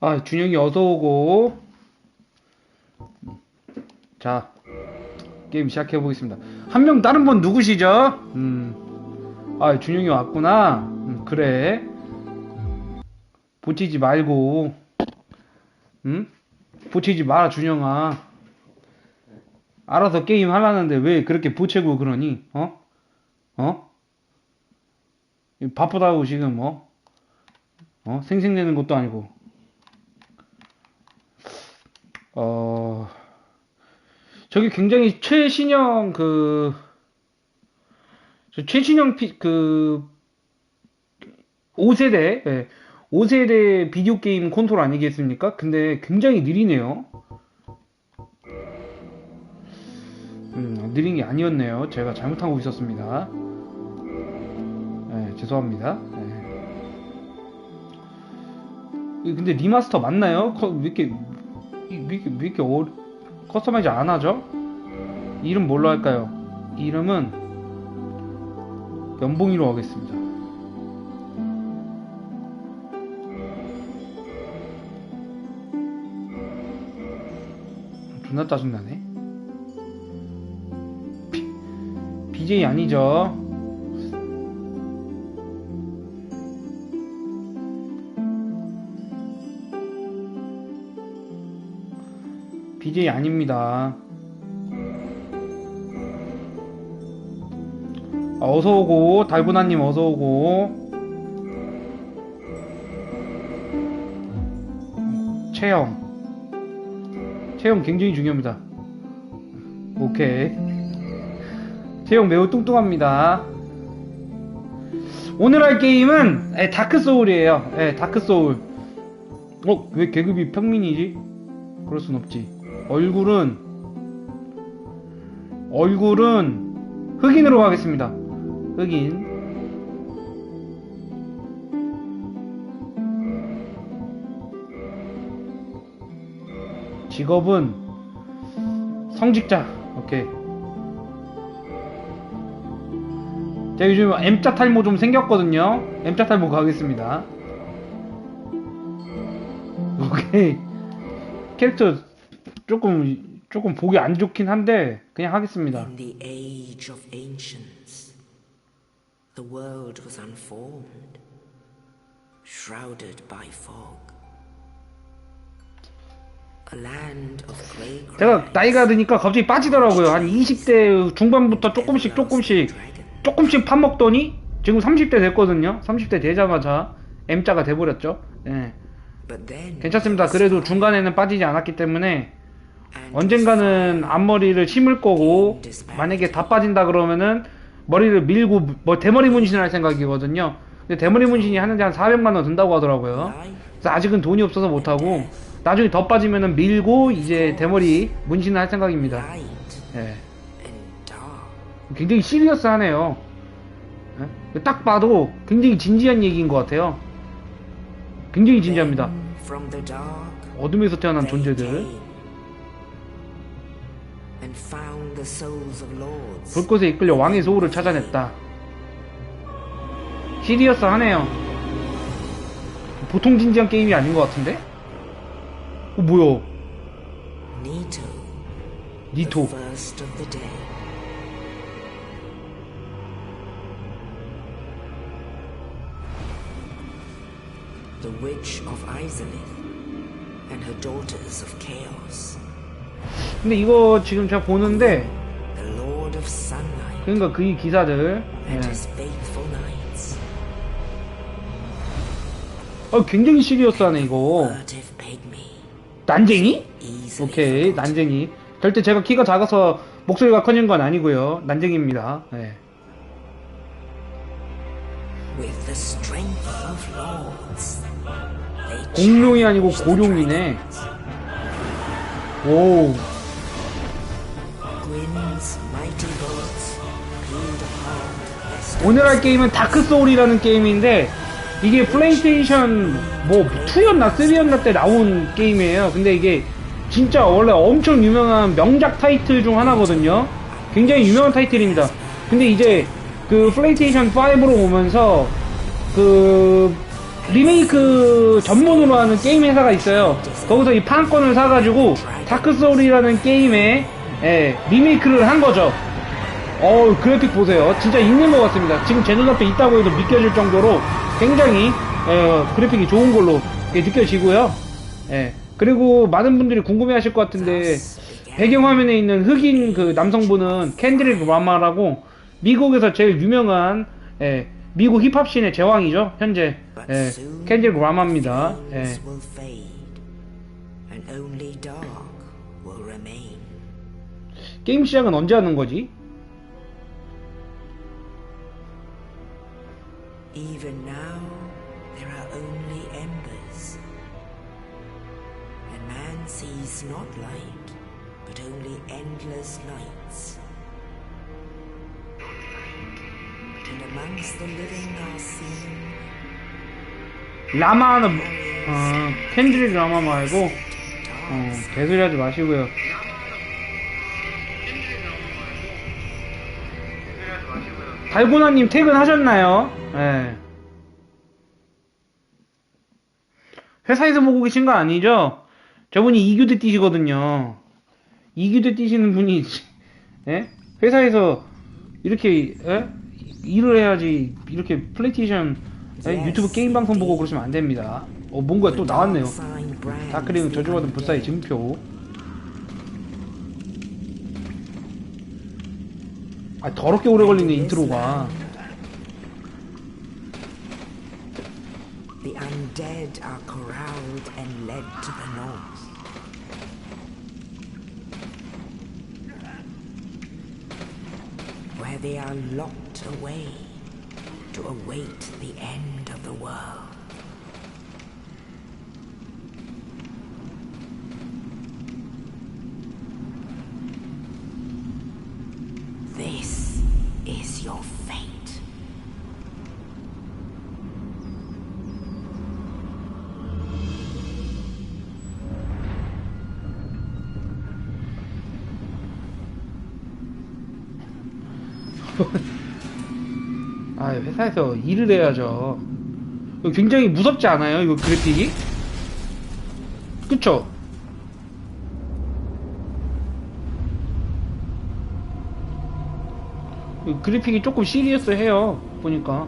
아, 준영이 어서 오고. 자, 게임 시작해 보겠습니다. 한 명 다른 분 누구시죠? 음, 아, 준영이 왔구나. 음, 그래. 보치지 말고, 응? 보치지 마라, 준영아. 알아서 게임 하라는데 왜 그렇게 보채고 그러니? 어? 어? 바쁘다고 지금 뭐? 어? 생생내는 것도 아니고. 어, 저기 굉장히 최신형 그, 저 최신형 피, 그, 5세대, 예, 5세대 비디오 게임 콘솔 아니겠습니까? 근데 굉장히 느리네요. 음, 느린 게 아니었네요. 제가 잘못하고 있었습니다. 예, 죄송합니다. 예. 이 근데 리마스터 맞나요? 커- 왜 이렇게 이- 왜 이렇게, 왜 이렇게 어, 커스터마이즈 안 하죠? 이름 뭘로 할까요? 이름은 연봉이로 하겠습니다. 존나 짜증나네. 비, BJ 아니죠? BJ 아닙니다. 아, 어서 오고 달고나님 어서 오고 체형 체형 굉장히 중요합니다. 오케이 체형 매우 뚱뚱합니다. 오늘 할 게임은 에, 다크 소울이에요. 예, 다크 소울. 어, 왜 계급이 평민이지? 그럴 순 없지. 얼굴은 얼굴은 흑인으로 가겠습니다. 흑인. 직업은 성직자. 오케이. 제가 요즘 M자 탈모 좀 생겼거든요. M자 탈모 가겠습니다. 오케이. 캐릭터 조금 조금 보기 안 좋긴 한데 그냥 하겠습니다. In the age of ancients, the world was unformed, shrouded by fog. 제가 나이가 드니까 갑자기 빠지더라고요. 한 20대 중반부터 조금씩 조금씩 조금씩 파먹더니 지금 30대 됐거든요. 30대 되자마자 M자가 돼버렸죠. 예. Then 괜찮습니다. 그래도 중간에는 빠지지 않았기 때문에 언젠가는 앞머리를 심을 거고 만약에 다 빠진다 그러면은 머리를 밀고 뭐 대머리 문신을 할 생각이거든요. 근데 대머리 문신이 하는데 한 400만 원 든다고 하더라고요. 그래서 아직은 돈이 없어서 못 하고 나중에 더 빠지면은 밀고 이제 대머리 문신을 할 생각입니다. 예. 굉장히 시리어스하네요. 예? 딱 봐도 굉장히 진지한 얘기인 것 같아요. 굉장히 진지합니다. 어둠에서 태어난 존재들. 불꽃에 이끌려 왕의 소울을 찾아냈다. 시리어스 하네요. 보통 진지한 게임이 아닌 것 같은데? 어, 뭐야. 니토. The witch of Izalith and her daughters of chaos. 근데 이거 지금 제가 보는데, 그러니까 그 기사들, 예. 어, 굉장히 시리어스하네, 이거. 난쟁이? 오케이. 난쟁이. 절대 제가 키가 작아서 목소리가 커진 건 아니고요. 난쟁이입니다. 예. 공룡이 아니고 고룡이네. dragons. 오, 오늘 할 게임은 다크 소울이라는 게임인데 이게 플레이스테이션 뭐 2였나 3였나 때 나온 게임이에요. 근데 이게 진짜 원래 엄청 유명한 명작 타이틀 중 하나거든요. 굉장히 유명한 타이틀입니다. 근데 이제 그 플레이스테이션 5로 오면서 그 리메이크 전문으로 하는 게임 회사가 있어요. 거기서 이 판권을 사가지고 다크 소울이라는 게임에 예, 리메이크를 한 거죠. 어우 그래픽 보세요. 진짜 있는 것 같습니다. 지금 제 눈앞에 있다고 해도 믿겨질 정도로 굉장히 어, 그래픽이 좋은 걸로 느껴지고요. 예. 그리고 많은 분들이 궁금해 하실 것 같은데 배경화면에 있는 흑인 그 남성분은 캔드릭 라마라고 미국에서 제일 유명한 예, 미국 힙합씬의 제왕이죠. 현재 예, 캔드릭 라마입니다. 예. 게임 시작은 언제 하는 거지? Even now, there are only embers. And man sees not light, but only endless nights. And amongst the living are seen 라마는 어, 캔드릭 라마 말고 어, 개소리 하지 마시고요. 달고나님 퇴근하셨나요? 예. 회사에서 보고 계신 거 아니죠? 저분이 이교대 뛰시거든요. 이교대 뛰시는 분이 예? 회사에서 이렇게 예? 일을 해야지 이렇게 플레이테이션 예? 유튜브 게임 방송 보고 그러시면 안 됩니다. 어 뭔가 또 나왔네요. 다크링 저주받은 불사의 증표. 아 더럽게 오래 걸리네 인트로가. The undead are corralled and led to the north. Where they are locked away to await the end of the world. 아 회사에서 일을 해야죠. 굉장히 무섭지 않아요? 이거 그래픽이? 그쵸? 이 그래픽이 조금 시리어스해요. 보니까.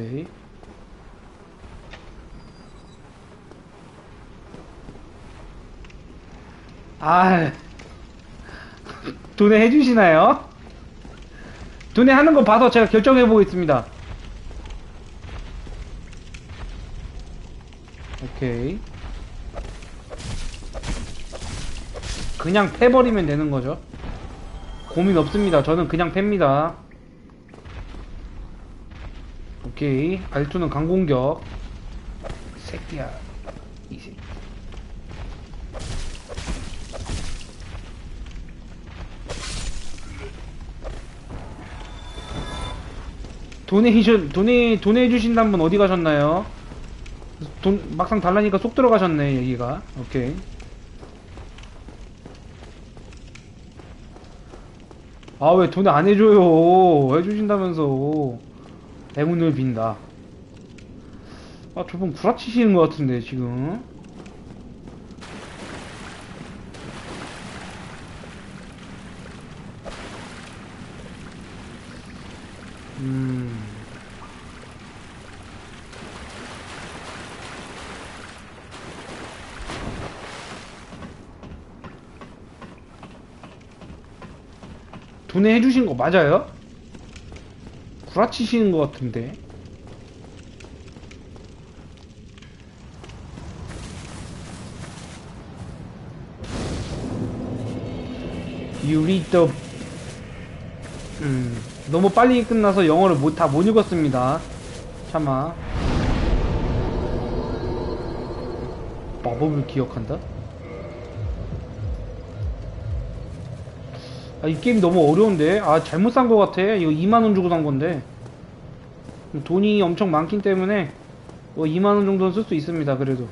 오케이. 아, 돈에 해주시나요? 돈에 하는 거 봐서 제가 결정해 보겠습니다. 오케이. 그냥 패버리면 되는 거죠. 고민 없습니다. 저는 그냥 팹니다. 오케이. 알투는 강공격. 새끼야. 이 새끼. 도네이션, 도네, 도네 해주신다는 분 어디 가셨나요? 돈, 막상 달라니까 쏙 들어가셨네, 여기가. 오케이. 아, 왜 돈을 안 해줘요? 해주신다면서. 애문을 빈다. 아, 저분 구라치시는 것 같은데, 지금. 음. 돈에 해주신 거 맞아요? 구라치시는 것 같은데. The 음, 너무 빨리 끝나서 영어를 못, 다 못 읽었습니다. 참아. 마법을 기억한다? 아, 이 게임 너무 어려운데? 아, 잘못 산것 같아. 이거 2만원 주고 산 건데. 돈이 엄청 많기 때문에 뭐 2만원 정도는 쓸 수 있습니다 그래도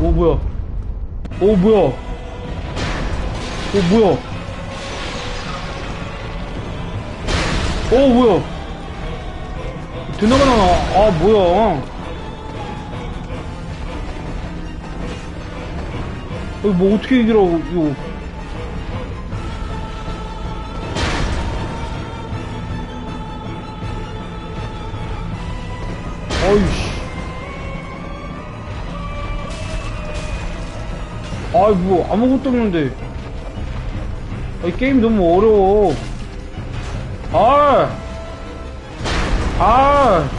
오 뭐야? 오 뭐야? 오 뭐야? 오 뭐야? 드나가나 아 뭐야? 이거 뭐 어떻게 이기라고 이거? 어이씨 아이 뭐 아무것도 없는데. 아, 이 게임 너무 어려워. 아, 아,